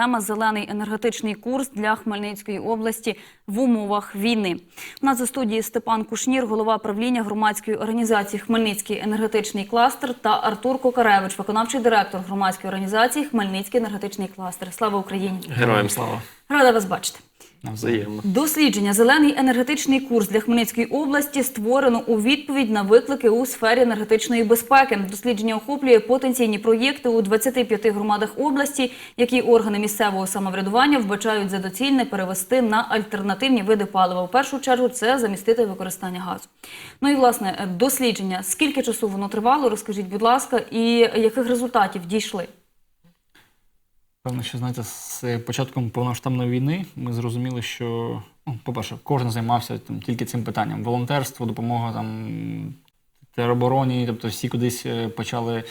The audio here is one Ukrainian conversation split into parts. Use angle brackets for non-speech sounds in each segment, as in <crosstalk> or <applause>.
тема Зелений енергетичний курс для Хмельницької області в умовах війни. У нас у студії Степан Кушнір, голова правління громадської організації Хмельницький енергетичний кластер та Артур Кокаревич, виконавчий директор громадської організації Хмельницький енергетичний кластер. Слава Україні! Героям слава. Рада вас бачити. Взаємно. Дослідження Зелений енергетичний курс для Хмельницької області створено у відповідь на виклики у сфері енергетичної безпеки. Дослідження охоплює потенційні проєкти у 25 громадах області, які органи місцевого самоврядування вбачають за доцільне перевести на альтернативні види палива. У першу чергу це замістити використання газу. Ну і власне дослідження. Скільки часу воно тривало? Розкажіть, будь ласка, і яких результатів дійшли? Певно, що знаєте, з початком повноштабної війни ми зрозуміли, що, ну, по-перше, кожен займався там, тільки цим питанням: волонтерство, допомога там теробороні, тобто всі кудись е, почали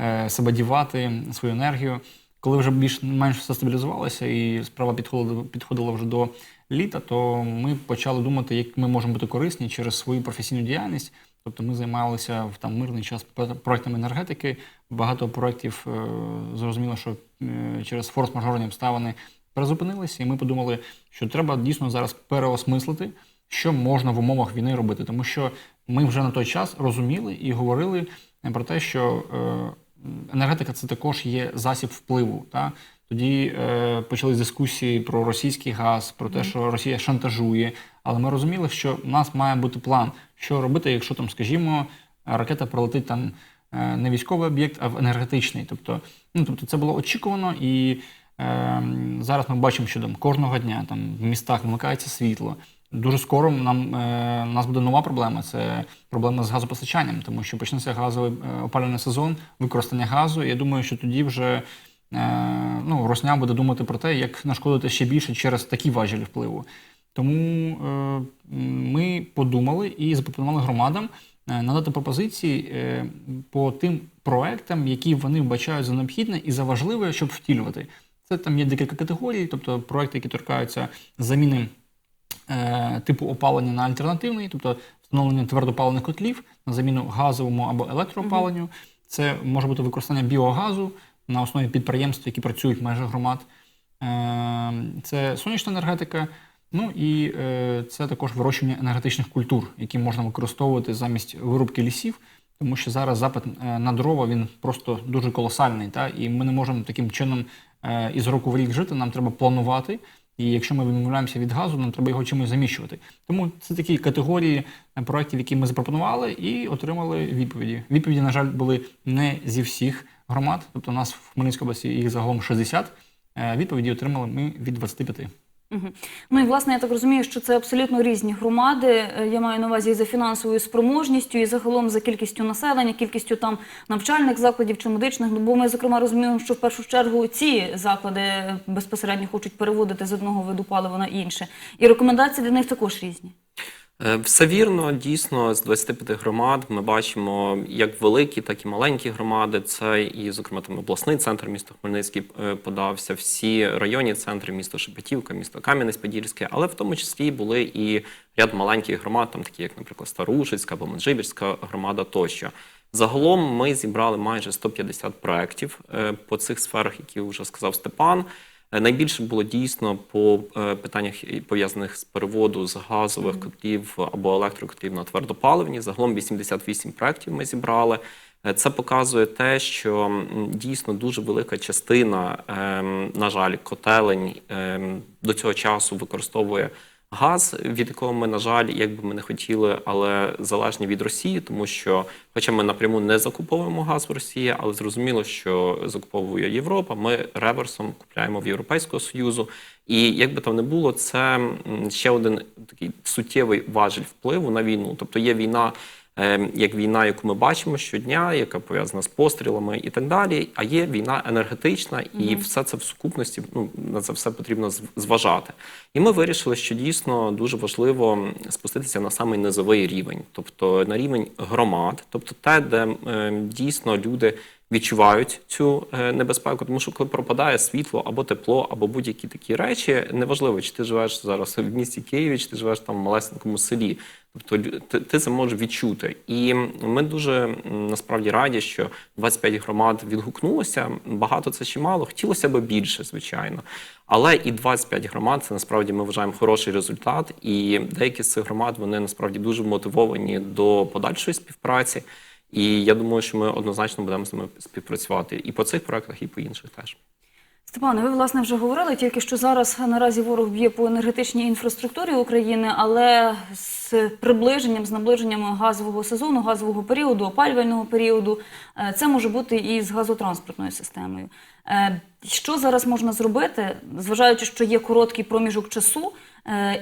е, себе дівати, свою енергію. Коли вже більш-менш все стабілізувалося і справа підходила, підходила вже до літа, то ми почали думати, як ми можемо бути корисні через свою професійну діяльність. Тобто ми займалися в там мирний час проектами енергетики. Багато проєктів е, зрозуміло, що е, через форс-мажорні обставини призупинилися, і ми подумали, що треба дійсно зараз переосмислити, що можна в умовах війни робити, тому що ми вже на той час розуміли і говорили про те, що е, енергетика це також є засіб впливу. Та? Тоді е, почались дискусії про російський газ, про те, що Росія шантажує. Але ми розуміли, що в нас має бути план, що робити, якщо там, скажімо, ракета пролетить там е, не військовий об'єкт, а в енергетичний. Тобто, ну тобто, це було очікувано, і е, зараз ми бачимо, що там кожного дня там в містах вимикається світло. Дуже скоро нам е, нас буде нова проблема. Це проблема з газопостачанням, тому що почнеться газовий е, опалювальний сезон, використання газу. І я думаю, що тоді вже е, ну, Росня буде думати про те, як нашкодити ще більше через такі важелі впливу. Тому е, ми подумали і запропонували громадам е, надати пропозиції е, по тим проектам, які вони вбачають за необхідне і за важливе, щоб втілювати. Це там є декілька категорій, тобто проекти, які торкаються заміни е, типу опалення на альтернативний, тобто встановлення твердопаливних котлів на заміну газовому або електроопаленню. Це може бути використання біогазу на основі підприємств, які працюють в межах громад. Е, це сонячна енергетика. Ну і е, це також вирощування енергетичних культур, які можна використовувати замість вирубки лісів, тому що зараз запит е, на дрова він просто дуже колосальний. Та? І ми не можемо таким чином е, із року в рік жити. Нам треба планувати. І якщо ми відмовляємося від газу, нам треба його чимось заміщувати. Тому це такі категорії е, проєктів, які ми запропонували, і отримали відповіді. Відповіді, на жаль, були не зі всіх громад. Тобто, у нас в Хмельницькій області їх загалом 60. Е, Відповіді отримали ми від 25. Ну і власне я так розумію, що це абсолютно різні громади. Е, Я маю на увазі і за фінансовою спроможністю, і загалом за кількістю населення, кількістю там навчальних закладів чи медичних. Ну, бо ми зокрема розуміємо, що в першу чергу ці заклади безпосередньо хочуть переводити з одного виду палива на інше. І рекомендації для них також різні. Е, Все вірно, дійсно, з 25 громад ми бачимо як великі, так і маленькі громади. Це і, зокрема, там обласний центр міста Хмельницький е, подався, всі районні центри, місто Шепетівка, місто Кам'янець-Подільське, але в тому числі були і ряд маленьких громад, там такі, як, наприклад, Старушицька або Меджибірська громада тощо. Загалом ми зібрали майже 150 проєктів е, по цих сферах, які вже сказав Степан. Е, Найбільше було дійсно по е, питаннях пов'язаних з переводу з газових котлів або електрокотлів на твердопаливні. Загалом 88 проєктів ми зібрали. Е, Це показує те, що дійсно дуже велика частина, ем, на жаль, котелень ем, до цього часу використовує газ, від якого ми, на жаль, як би ми не хотіли, але залежні від Росії, тому що, хоча ми напряму не закуповуємо газ в Росії, але зрозуміло, що закуповує Європа. Ми реверсом купляємо в Європейського Союзу. І як би там не було, це ще один такий суттєвий важіль впливу на війну. Тобто є війна. Е, Як війна, яку ми бачимо щодня, яка пов'язана з пострілами і так далі. А є війна енергетична, і все це в сукупності ну на це все потрібно зважати. І ми вирішили, що дійсно дуже важливо спуститися на самий низовий рівень, тобто на рівень громад, тобто те, де е, дійсно люди відчувають цю е, небезпеку, тому що коли пропадає світло або тепло, або будь-які такі речі, неважливо, чи ти живеш зараз в місті Києві, чи ти живеш там в малесенькому селі. Тобто ти, ти це можеш відчути. І ми дуже насправді раді, що 25 громад відгукнулося. Багато це чи мало. Хотілося б більше, звичайно. Але і 25 громад це насправді ми вважаємо хороший результат. І деякі з цих громад вони насправді дуже мотивовані до подальшої співпраці. І я думаю, що ми однозначно будемо з ними співпрацювати і по цих проектах, і по інших теж. Степане, ви власне вже говорили тільки що зараз наразі ворог б'є по енергетичній інфраструктурі України, але з приближенням, з наближенням газового сезону, газового періоду, опалювального періоду, е, це може бути і з газотранспортною системою. Е, Що зараз можна зробити, зважаючи, що є короткий проміжок часу,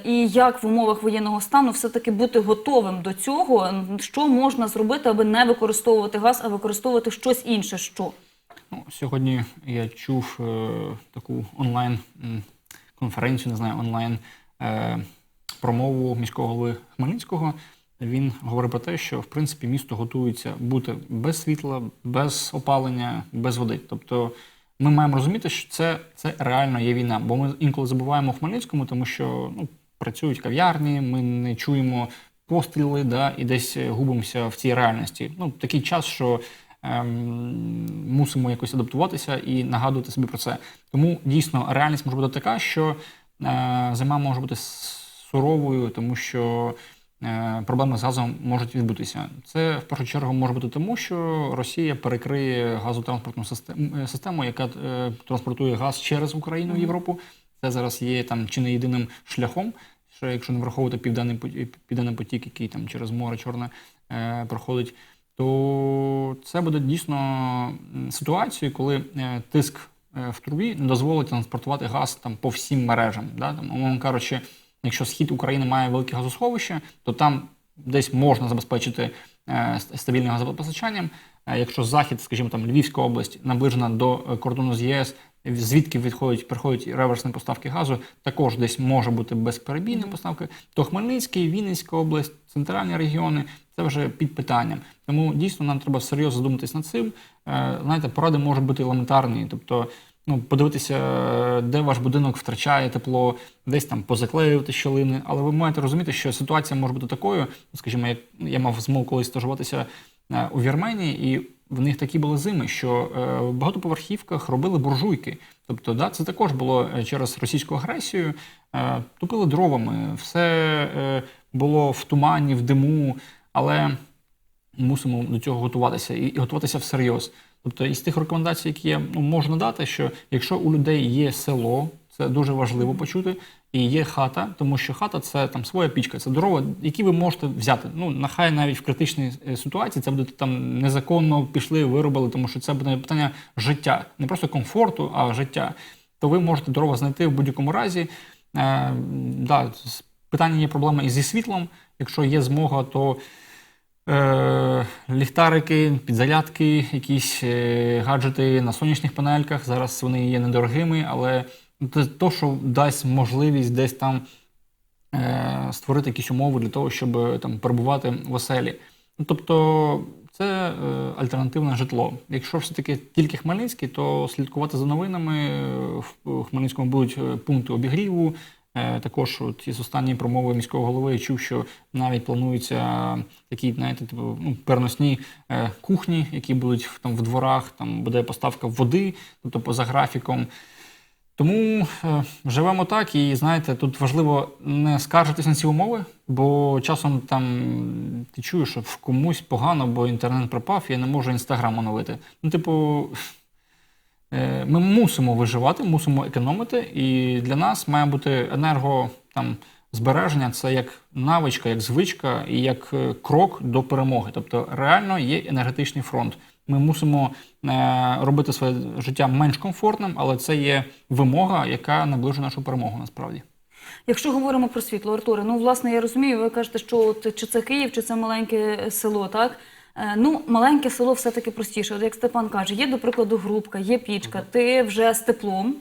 і як в умовах воєнного стану все-таки бути готовим до цього, що можна зробити, аби не використовувати газ, а використовувати щось інше? Що? Ну, сьогодні я чув е, таку онлайн конференцію, не знаю, онлайн е, промову міського голови Хмельницького. Він говорив про те, що в принципі місто готується бути без світла, без опалення, без води. Тобто ми маємо розуміти, що це, це реально є війна. Бо ми інколи забуваємо у Хмельницькому, тому що ну, працюють кав'ярні, ми не чуємо постріли, да, і десь е, губимося в цій реальності. Ну, такий час, що ем, мусимо якось адаптуватися і нагадувати собі про це. Тому дійсно реальність може бути така, що е, зима може бути суровою, тому що проблеми з газом можуть відбутися. Це в першу чергу може бути тому, що Росія перекриє газотранспортну систему, е, систему яка е, транспортує газ через Україну в Європу. Це зараз є там чи не єдиним шляхом. Що якщо не враховувати південний південний потік, який там через море Чорне е, проходить, то це буде дійсно ситуацією, коли е, тиск е, в трубі не дозволить транспортувати газ там по всім мережам. Да? Там, умовно кажучи, якщо схід України має велике газосховище, то там десь можна забезпечити е, ст- стабільним газопостачанням. Е, Якщо захід, скажімо, там Львівська область наближена до е, кордону з ЄС, звідки відходять приходять реверсні поставки газу, також десь може бути безперебійні поставки. То Хмельницький, Вінницька область, центральні регіони це вже під питанням. Тому дійсно нам треба серйозно задуматись над цим. Знаєте, поради можуть бути елементарні, тобто. Ну, подивитися, де ваш будинок втрачає тепло, десь там позаклеювати щілини. Але ви маєте розуміти, що ситуація може бути такою. Скажімо, як я мав змогу колись стажуватися е, у Вірменії, і в них такі були зими, що е, в багатоповерхівках робили буржуйки. Тобто, да, це також було е, через російську агресію. Тупили дровами, все було в тумані, в диму, але мусимо до цього готуватися і готуватися всерйоз. Тобто, із тих рекомендацій, які я ну, можу надати, що якщо у людей є село, це дуже важливо почути, і є хата, тому що хата це там своя пічка, це дрова, які ви можете взяти. Ну, нехай навіть в критичній е, ситуації це буде там незаконно пішли, виробили, тому що це буде питання життя, не просто комфорту, а життя. То ви можете дрова знайти в будь-якому разі. Е, да, питання є проблема і зі світлом. Якщо є змога, то Е, ліхтарики, підзарядки, якісь е, гаджети на сонячних панельках. Зараз вони є недорогими, але це то, що дасть можливість десь там е, створити якісь умови для того, щоб там перебувати в оселі. Тобто це альтернативне житло. Якщо все-таки тільки Хмельницький, то слідкувати за новинами. В Хмельницькому будуть пункти обігріву. Е, Також от із останньої промови міського голови я чув, що навіть плануються такі, знаєте, типу, ну, переносні е, кухні, які будуть там в дворах, там буде поставка води, тобто поза графіком. Тому е, живемо так, і знаєте, тут важливо не скаржитись на ці умови, бо часом там ти чуєш, що в комусь погано, бо інтернет пропав, я не можу інстаграм оновити. Ну, типу, е, ми мусимо виживати, мусимо економити, і для нас має бути енерго там. Збереження це як навичка, як звичка і як е, крок до перемоги. Тобто реально є енергетичний фронт. Ми мусимо е, робити своє життя менш комфортним, але це є вимога, яка наближує нашу перемогу насправді. Якщо говоримо про світло, Артуре, ну власне я розумію, ви кажете, що от, чи це Київ, чи це маленьке село, так? Е, Ну, маленьке село все-таки простіше. От як Степан каже, є, до прикладу, грубка, є пічка, ти вже з теплом,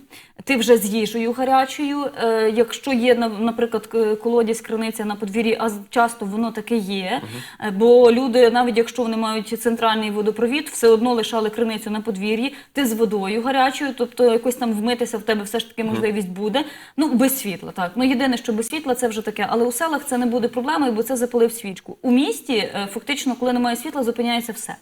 ти вже з їжею гарячою. Е, Якщо є, наприклад, колодязь, криниця на подвір'ї, а часто воно таке є. Е, Бо люди, навіть якщо вони мають центральний водопровід, все одно лишали криницю на подвір'ї, ти з водою гарячою, тобто якось там вмитися в тебе все ж таки можливість буде. Ну, без світла, так. Ну, єдине, що без світла це вже таке. Але у селах це не буде проблемою, бо це запалив свічку. У місті, фактично, коли немає світла, зупиняється все.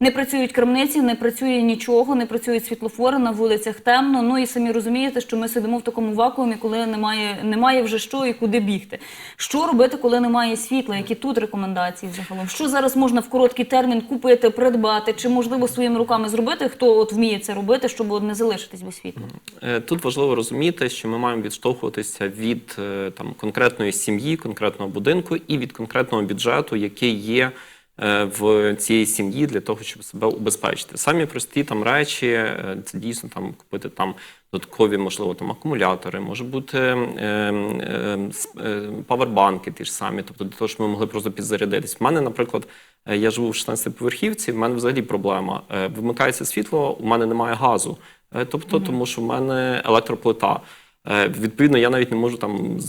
Не працюють крамниці, не працює нічого, не працюють світлофори, на вулицях темно. Ну і самі розумієте, що ми сидимо в такому вакуумі, коли немає, немає вже що і куди бігти. Що робити, коли немає світла? Які тут рекомендації загалом? Що зараз можна в короткий термін купити, придбати, чи можливо своїми руками зробити? Хто от вміє це робити, щоб не залишитись без світла? Е, Тут важливо розуміти, що ми маємо відштовхуватися від е, там конкретної сім'ї, конкретного будинку і від конкретного бюджету, який є в цій сім'ї для того, щоб себе убезпечити. Самі прості там речі, е, це дійсно там купити там додаткові, можливо, там акумулятори, може бути е, е, е, павербанки ті ж самі, тобто для того, щоб ми могли просто підзарядитись. В мене, наприклад, е, я живу в 16-поверхівці, в мене взагалі проблема. Е, Вимикається світло, у мене немає газу. Е, Тобто, тому що в мене електроплита. Е, Відповідно, я навіть не можу там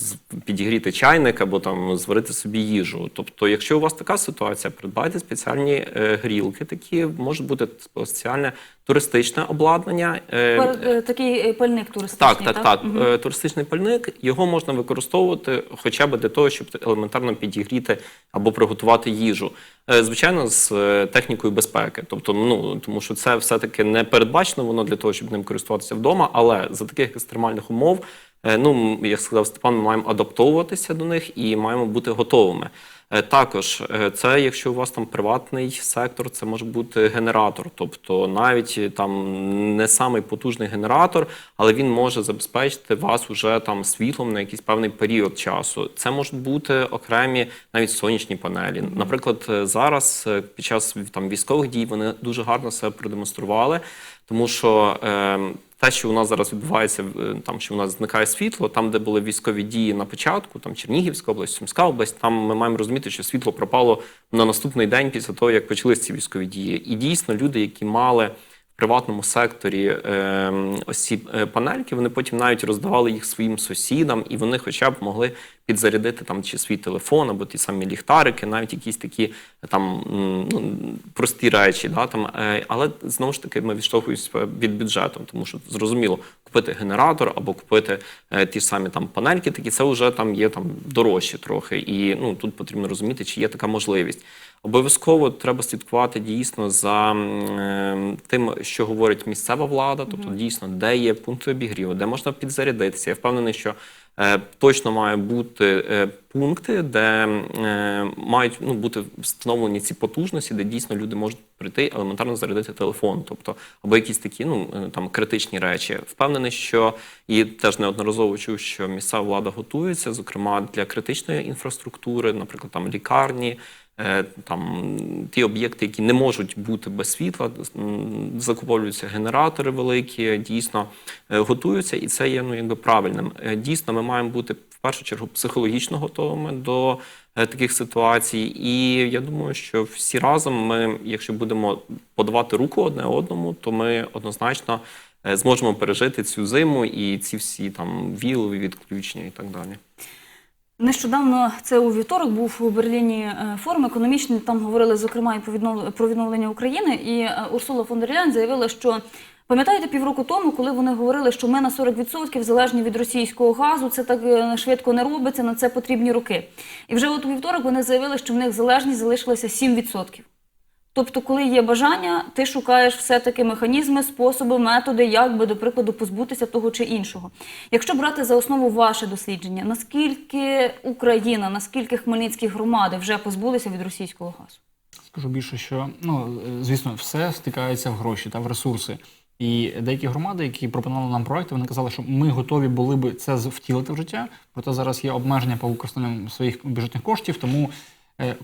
підігріти чайник або там зварити собі їжу. Тобто, якщо у вас така ситуація, придбайте спеціальні е, грілки, такі може бути спеціальне туристичне обладнання. Е, е, Такий е, пальник туристичний, так, так, так. Мгм. Е, Туристичний пальник його можна використовувати хоча б для того, щоб елементарно підігріти або приготувати їжу. Звичайно, з технікою безпеки. Тобто, ну тому що це все-таки не передбачено воно для того, щоб ним користуватися вдома, але за таких екстремальних умов. Ну, як сказав Степан, ми маємо адаптовуватися до них і маємо бути готовими. Е, Також е, це, якщо у вас там приватний сектор, це може бути генератор, тобто навіть е, там не самий потужний генератор, але він може забезпечити вас уже там світлом на якийсь певний період часу. Це можуть бути окремі навіть сонячні панелі. Наприклад, зараз під час там військових дій вони дуже гарно себе продемонстрували, тому що. Е, те, що у нас зараз відбувається, е, там що у нас зникає світло, там, де були військові дії на початку, там Чернігівська область, Сумська область, там ми маємо розуміти, що світло пропало на наступний день після того, як почалися ці військові дії. І дійсно люди, які мали приватному секторі е, ці е, панельки, вони потім навіть роздавали їх своїм сусідам, і вони хоча б могли підзарядити там чи свій телефон або ті самі ліхтарики, навіть якісь такі там ну, прості речі. Да, там, е, але знову ж таки ми відштовхуємося від бюджету, тому що зрозуміло, купити генератор або купити е, ті самі там панельки, такі це вже там є там дорожче трохи. І ну тут потрібно розуміти, чи є така можливість. Обов'язково треба слідкувати дійсно за е, тим, що говорить місцева влада, тобто дійсно, де є пункти обігріву, де можна підзарядитися. Я впевнений, що е, точно має бути е, пункти, де е, мають ну, бути встановлені ці потужності, де дійсно люди можуть прийти елементарно зарядити телефон, тобто або якісь такі ну там критичні речі. Впевнений, що і теж неодноразово чув, що місцева влада готується, зокрема для критичної інфраструктури, наприклад, там лікарні. Е, Там ті об'єкти, які не можуть бути без світла, закуповуються генератори великі, дійсно е, готуються, і це є ну якби правильним. Е, Дійсно, ми маємо бути в першу чергу психологічно готовими до таких ситуацій. І я думаю, що всі разом ми, якщо будемо подавати руку одне одному, то ми однозначно зможемо пережити цю зиму і ці всі там вілові відключення і так далі. Нещодавно це у вівторок був у Берліні е, форум економічний. Там говорили зокрема і про віднов- про відновлення України. І е, Урсула фон дер Ляйн заявила, що пам'ятаєте півроку тому, коли вони говорили, що ми на 40% залежні від російського газу, це так е, швидко не робиться, на це потрібні роки. І вже от у вівторок вони заявили, що в них залежність залишилася 7%. Тобто, коли є бажання, ти шукаєш все-таки механізми, способи, методи, як би, до прикладу, позбутися того чи іншого. Якщо брати за основу ваше дослідження, наскільки Україна, наскільки хмельницькі громади вже позбулися від російського газу? Скажу більше, що ну звісно, все стикається в гроші та в ресурси. І деякі громади, які пропонували нам проекти, вони казали, що ми готові були би це втілити в життя. Проте зараз є обмеження по використанню своїх бюджетних коштів, тому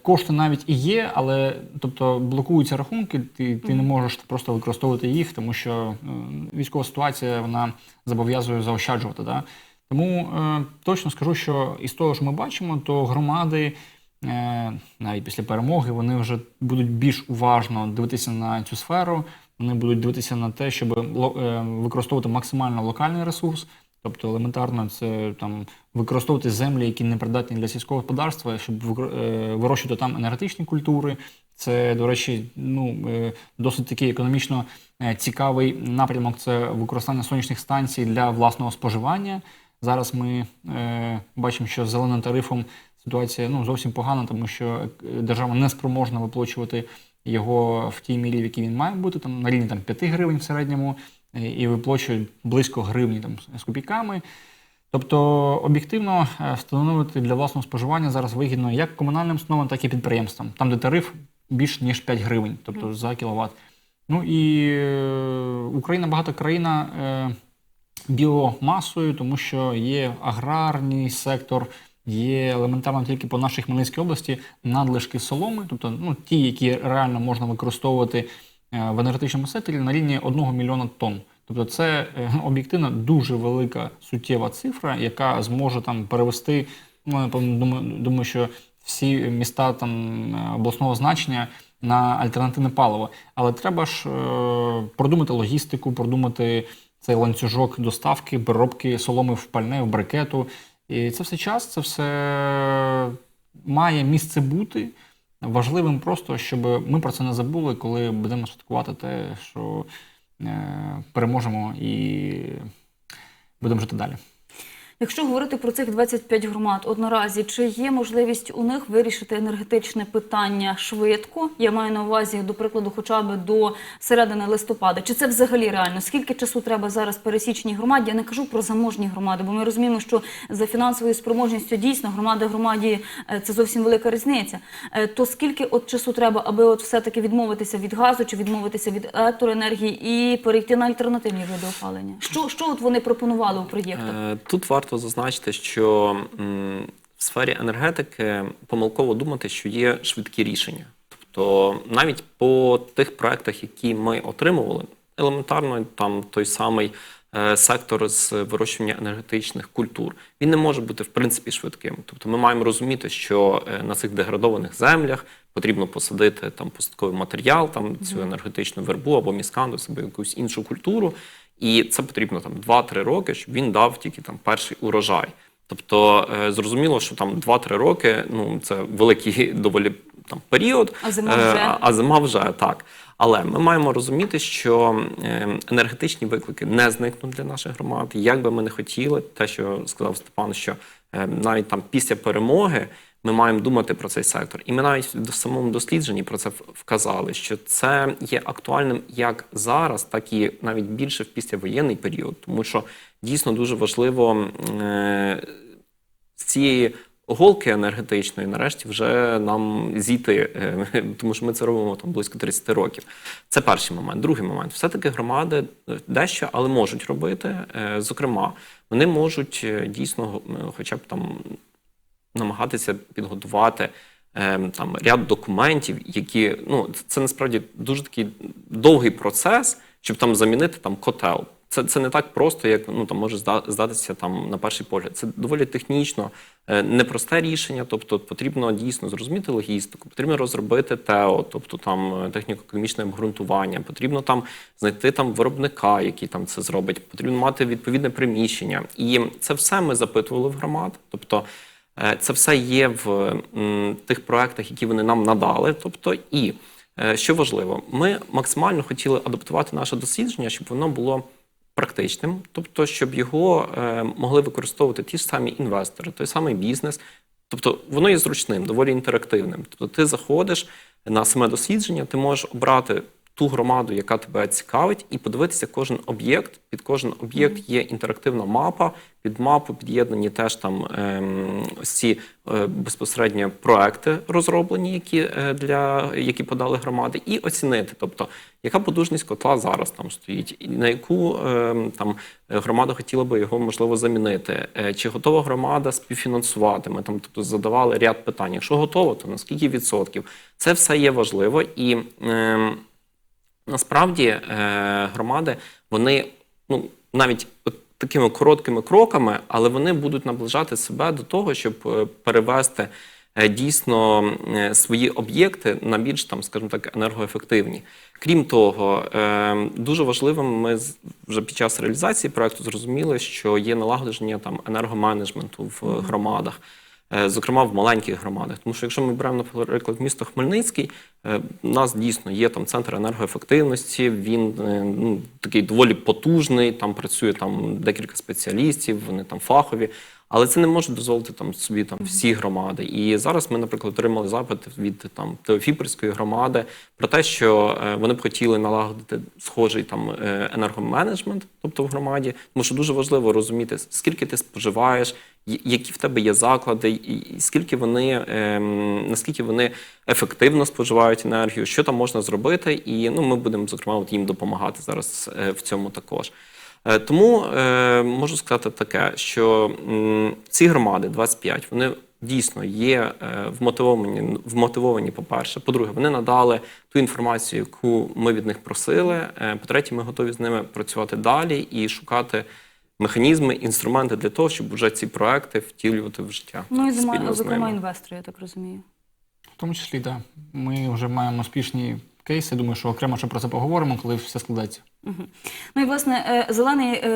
кошти навіть і є, але тобто блокуються рахунки, ти, ти не можеш просто використовувати їх, тому що е, військова ситуація вона зобов'язує заощаджувати. Да? Тому е, точно скажу, що із того, що ми бачимо, то громади е, навіть після перемоги, вони вже будуть більш уважно дивитися на цю сферу. Вони будуть дивитися на те, щоб е, використовувати максимально локальний ресурс. Тобто елементарно це там використовувати землі, які не придатні для сільського господарства, щоб е, вирощувати там енергетичні культури. Це, до речі, ну е, досить такий економічно е, цікавий напрямок. Це використання сонячних станцій для власного споживання. Зараз ми бачимо, що з зеленим тарифом ситуація ну зовсім погана, тому що держава не спроможна виплачувати його в тій мірі, в якій він має бути, там на рівні там 5 гривень в середньому, і виплачують близько гривні там з копійками. Тобто об'єктивно е, встановити для власного споживання зараз вигідно як комунальним установам, так і підприємствам, там, де тариф більш ніж 5 гривень, тобто за кіловат. Ну і е, Україна багата країна е, біомасою, тому що є аграрний сектор, є елементарно тільки по нашій Хмельницькій області надлишки соломи, тобто ну, ті, які реально можна використовувати в енергетичному секторі на рівні 1 мільйона тонн. Тобто це е, об'єктивно дуже велика суттєва цифра, яка зможе там перевести. Ну, думаю, думаю, що всі міста там е, обласного значення на альтернативне паливо. Але треба ж е, продумати логістику, продумати цей ланцюжок доставки, переробки соломи в пальне, в брикету. І це все час, це все має місце бути. Важливим просто, щоб ми про це не забули, коли будемо святкувати те, що е, переможемо і будемо жити далі. Якщо говорити про цих 25 громад одноразі, чи є можливість у них вирішити енергетичне питання швидко? Я маю на увазі, до прикладу, хоча б до середини листопада. Чи це взагалі реально? Скільки часу треба зараз пересічній громаді? Я не кажу про заможні громади, бо ми розуміємо, що за фінансовою спроможністю дійсно громада громаді е, це зовсім велика різниця. Е, То скільки от часу треба, аби от все-таки відмовитися від газу чи відмовитися від електроенергії і перейти на альтернативні види опалення? Що, що от вони пропонували у проєктах? Е, Тут варто зазначити, що в сфері енергетики помилково думати, що є швидкі рішення. Тобто навіть по тих проектах, які ми отримували, елементарно там той самий е, сектор з вирощування енергетичних культур, він не може бути в принципі швидким. Тобто ми маємо розуміти, що е, на цих деградованих землях потрібно посадити там посадковий матеріал, там цю енергетичну вербу або міскандус, або якусь іншу культуру. І це потрібно там 2-3 роки, щоб він дав тільки там перший урожай. Тобто е, зрозуміло, що там 2-3 роки ну це великий <laughs> доволі там період. А зима Е, вже? а- зима вже так. Але ми маємо розуміти, що е, енергетичні виклики не зникнуть для наших громад. Як би ми не хотіли, те, що сказав Степан, що навіть там після перемоги ми маємо думати про цей сектор. І ми навіть в самому дослідженні про це вказали, що це є актуальним як зараз, так і навіть більше в післявоєнний період, тому що дійсно дуже важливо е, з цієї голки енергетичної нарешті вже нам зійти, е, <laughs> тому що ми це робимо там близько 30 років. Це перший момент. Другий момент. Все-таки громади е, дещо, але можуть робити. Зокрема, вони можуть дійсно хоча б там намагатися підготувати е, там ряд документів, які ну це, насправді дуже такий довгий процес, щоб там замінити там котел. Це, це не так просто, як ну там може зда- здатися там на перший погляд. Це доволі технічно е, непросте рішення. Тобто потрібно дійсно зрозуміти логістику, потрібно розробити ТЕО, тобто там е, техніко-економічне обґрунтування, потрібно там знайти там виробника, який там це зробить. Потрібно мати відповідне приміщення. І це все ми запитували в громад. Тобто Це все є в тих проектах, які вони нам надали. Тобто, і е, що важливо, ми максимально хотіли адаптувати наше дослідження, щоб воно було практичним, тобто, щоб його е, могли використовувати ті ж самі інвестори, той самий бізнес. Тобто воно є зручним, доволі інтерактивним. Тобто, ти заходиш на саме дослідження, ти можеш обрати ту громаду, яка тебе цікавить, і подивитися кожен об'єкт. Під кожен об'єкт є інтерактивна мапа. Під мапу під'єднані теж там ем, ось ці е, безпосередньо проекти розроблені, які е, для які подали громади, і оцінити, тобто яка потужність котла зараз там стоїть, і на яку ем, там громада хотіла би його можливо замінити, Е, чи готова громада співфінансувати. Ми там тобто задавали ряд питань. Якщо готово, то на скільки відсотків? Це все є важливо і. Ем, Насправді е, громади вони ну навіть такими короткими кроками, але вони будуть наближати себе до того, щоб е, перевести е, дійсно свої об'єкти на більш там, скажімо так, енергоефективні. Крім того, дуже важливим ми вже під час реалізації проекту зрозуміли, що є налагодження там енергоменеджменту в громадах. Е, Зокрема, в маленьких громадах, тому що якщо ми беремо, наприклад, місто Хмельницький, е, у нас дійсно є там центр енергоефективності. Він е, ну, такий доволі потужний. Там працює там декілька спеціалістів, вони там фахові. Але це не може дозволити там собі там всі громади. І зараз ми, наприклад, отримали запит від там Теофіпольської громади про те, що е, вони б хотіли налагодити схожий там е, енергоменеджмент, тобто в громаді, тому що дуже важливо розуміти, скільки ти споживаєш, які в тебе є заклади, і скільки вони ем, наскільки вони ефективно споживають енергію, що там можна зробити, і ну ми будемо зокрема от їм допомагати зараз е, в цьому також. Е, Тому е, можу сказати таке, що ці громади 25, вони дійсно є е, вмотивовані, вмотивовані, по-перше. По-друге, вони надали ту інформацію, яку ми від них просили. По-третє, ми готові з ними працювати далі і шукати механізми, інструменти для того, щоб вже ці проекти втілювати в життя. Ну і зокрема інвестори, я так розумію. В тому числі, так. Ми вже маємо успішні кейси. Думаю, що окремо ще про це поговоримо, коли все складеться. Ну і власне е, зелений е,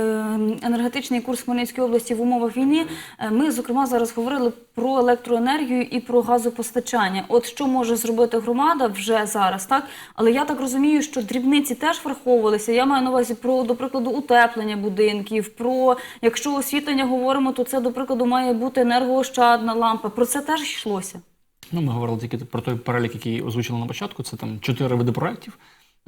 енергетичний курс Хмельницької області в умовах війни. е, Ми зокрема зараз говорили про електроенергію і про газопостачання. От що може зробити громада вже зараз, так але я так розумію, що дрібниці теж враховувалися. Я маю на увазі про до прикладу утеплення будинків. Про якщо освітлення говоримо, то це до прикладу має бути енергоощадна лампа. Про це теж йшлося. Ну, ми говорили тільки про той перелік, який озвучили на початку. Це там чотири види проєктів.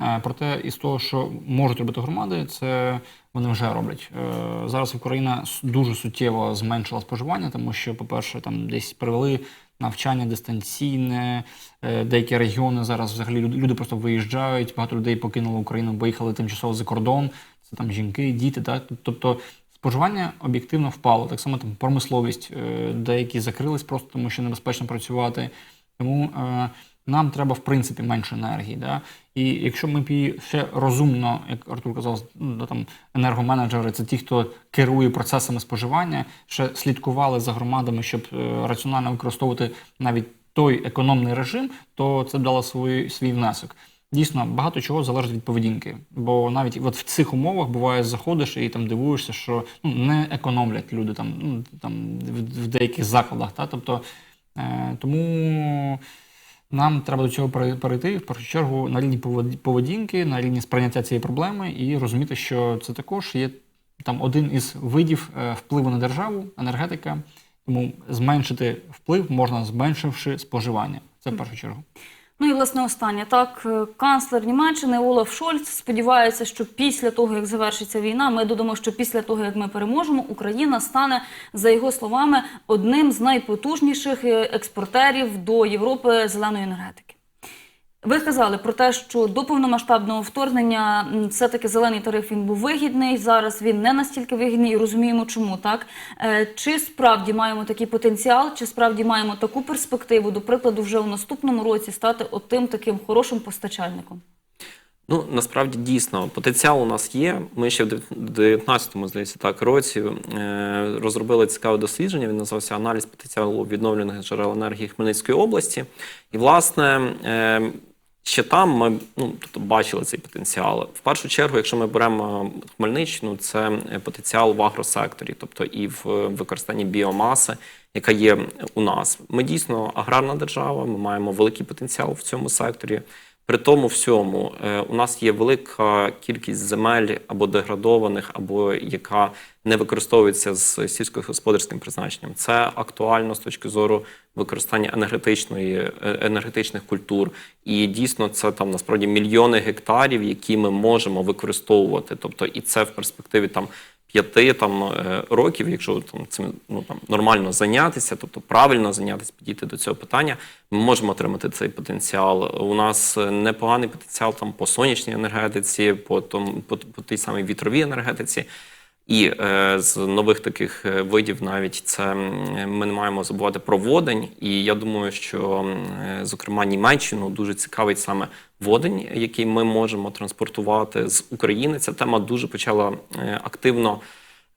Е, Проте із того, що можуть робити громади, це вони вже роблять. Е, Зараз Україна дуже суттєво зменшила споживання, тому що, по-перше, там десь привели навчання дистанційне, е, деякі регіони зараз взагалі люди, просто виїжджають. Багато людей покинули Україну, поїхали тимчасово за кордон. Це там жінки, діти, так тобто. Споживання об'єктивно впало. Так само там промисловість, е, деякі закрились просто тому, що небезпечно працювати. Тому е, нам треба в принципі менше енергії. Да? І якщо ми її ще розумно, як Артур казав, ну, там енергоменеджери це ті, хто керує процесами споживання, ще слідкували за громадами, щоб е, раціонально використовувати навіть той економний режим, то це б дало свій, свій внесок. Дійсно, багато чого залежить від поведінки. Бо навіть от в цих умовах буває, заходиш і там дивуєшся, що ну, не економлять люди там, ну, там в, в деяких закладах. Та? Тобто, е, тому нам треба до цього пере- перейти в першу чергу на рівні поведінки, на рівні сприйняття цієї проблеми і розуміти, що це також є там один із видів е, впливу на державу, енергетика. Тому зменшити вплив можна зменшивши споживання. Це в першу чергу. Ну і власне останнє так, е, канцлер Німеччини Олаф Шольц сподівається, що після того, як завершиться війна, ми додамо, що після того, як ми переможемо, Україна стане, за його словами, одним з найпотужніших е, експортерів до Європи зеленої енергетики. Ви казали про те, що до повномасштабного вторгнення все-таки зелений тариф він був вигідний. Зараз він не настільки вигідний, і розуміємо, чому так. Е, Чи справді маємо такий потенціал, чи справді маємо таку перспективу, до прикладу, вже у наступному році стати отим таким хорошим постачальником? Ну насправді дійсно потенціал у нас є. Ми ще в 19-му, здається, так році е, розробили цікаве дослідження. Він називався Аналіз потенціалу відновлених джерел енергії Хмельницької області. І, власне, е, ще там ми ну, тобто, бачили цей потенціал. В першу чергу, якщо ми беремо Хмельниччину, це потенціал в агросекторі, тобто і в використанні біомаси, яка є у нас. Ми дійсно аграрна держава, ми маємо великий потенціал в цьому секторі. При тому всьому е, у нас є велика кількість земель або деградованих, або яка не використовується з сільськогосподарським призначенням. Це актуально з точки зору використання енергетичної е, енергетичних культур. І дійсно це там насправді мільйони гектарів, які ми можемо використовувати. Тобто, і це в перспективі там п'яти там е, років, якщо там цим ну там нормально зайнятися, тобто правильно зайнятися, підійти до цього питання, ми можемо отримати цей потенціал. У нас непоганий потенціал там по сонячній енергетиці, по тому по, по тій самій вітровій енергетиці. І е, з нових таких е, видів навіть це ми не маємо забувати про водень. І я думаю, що е, зокрема Німеччину дуже цікавить саме водень, який ми можемо транспортувати з України. Ця тема дуже почала е, активно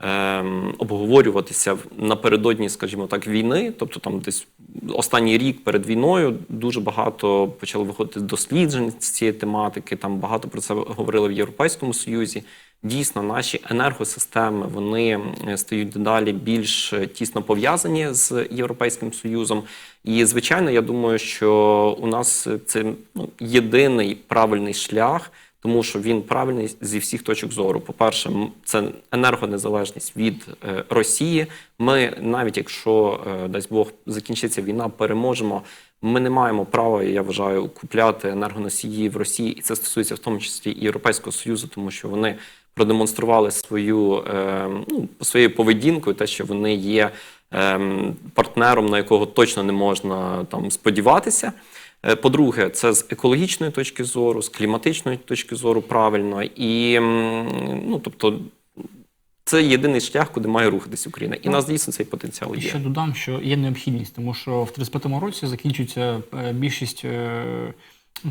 ем, обговорюватися напередодні, скажімо так, війни, тобто там десь останній рік перед війною дуже багато почали виходити досліджень з цієї тематики. Там багато про це говорили в Європейському Союзі. Дійсно, наші енергосистеми вони е, стають дедалі більш е, тісно пов'язані з Європейським Союзом. І звичайно, я думаю, що у нас це ну, єдиний правильний шлях тому що він правильний зі всіх точок зору. По-перше, це енергонезалежність від е, Росії. Ми, навіть якщо дасть Бог закінчиться війна, переможемо. Ми не маємо права, я вважаю, купляти енергоносії в Росії, і це стосується в тому числі і Європейського союзу, тому що вони продемонстрували свою е, ну, своєю поведінкою, те, що вони є ем, партнером, на якого точно не можна там сподіватися. Е, По-друге, це з екологічної точки зору, з кліматичної точки зору правильно. І ну, тобто, це єдиний шлях, куди має рухатись Україна. І нас дійсно цей потенціал І є. ще додам, що є необхідність, тому що в 35-му році закінчується е, більшість е,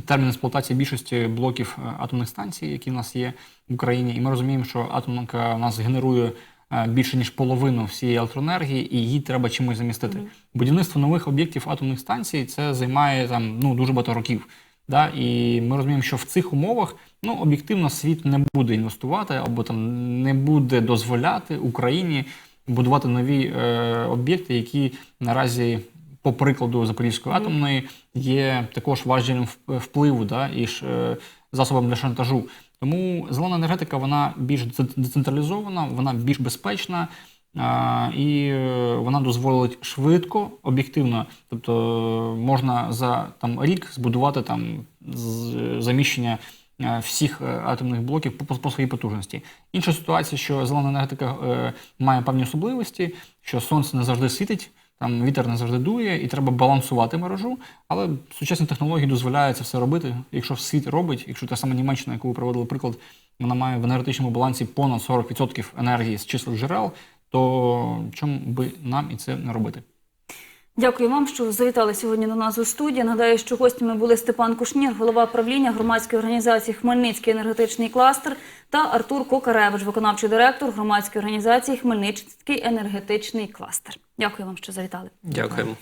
термін експлуатації більшості блоків е, атомних станцій, які в нас є в Україні. І ми розуміємо, що атомка у нас генерує е, більше ніж половину всієї електроенергії, і її треба чимось замістити. Будівництво нових об'єктів атомних станцій це займає там ну дуже багато років. Да? І ми розуміємо, що в цих умовах ну, об'єктивно світ не буде інвестувати або там не буде дозволяти Україні будувати нові е, об'єкти, які наразі, по прикладу Запорізької атомної, є також важелем вп- впливу да, і е, засобом для шантажу. Тому зелена енергетика вона більш децентралізована, вона більш безпечна. І е, вона дозволить швидко, об'єктивно, тобто е, можна за там рік збудувати там заміщення е, всіх е, атомних блоків по, по своїй потужності. Інша ситуація, що зелена енергетика е, має певні особливості, що сонце не завжди світить, там вітер не завжди дує, і треба балансувати мережу. Але сучасні технології дозволяють це все робити. Якщо світ робить, якщо та сама Німеччина, яку ви проводили приклад, вона має в енергетичному балансі понад 40% енергії з чисел джерел, то чому би нам і це не робити? Дякую вам, що завітали сьогодні до нас у студії. Нагадаю, що гостями були Степан Кушнір, голова правління громадської організації Хмельницький енергетичний кластер та Артур Кокаревич, виконавчий директор громадської організації Хмельницький енергетичний кластер. Дякую вам, що завітали. Дякуємо.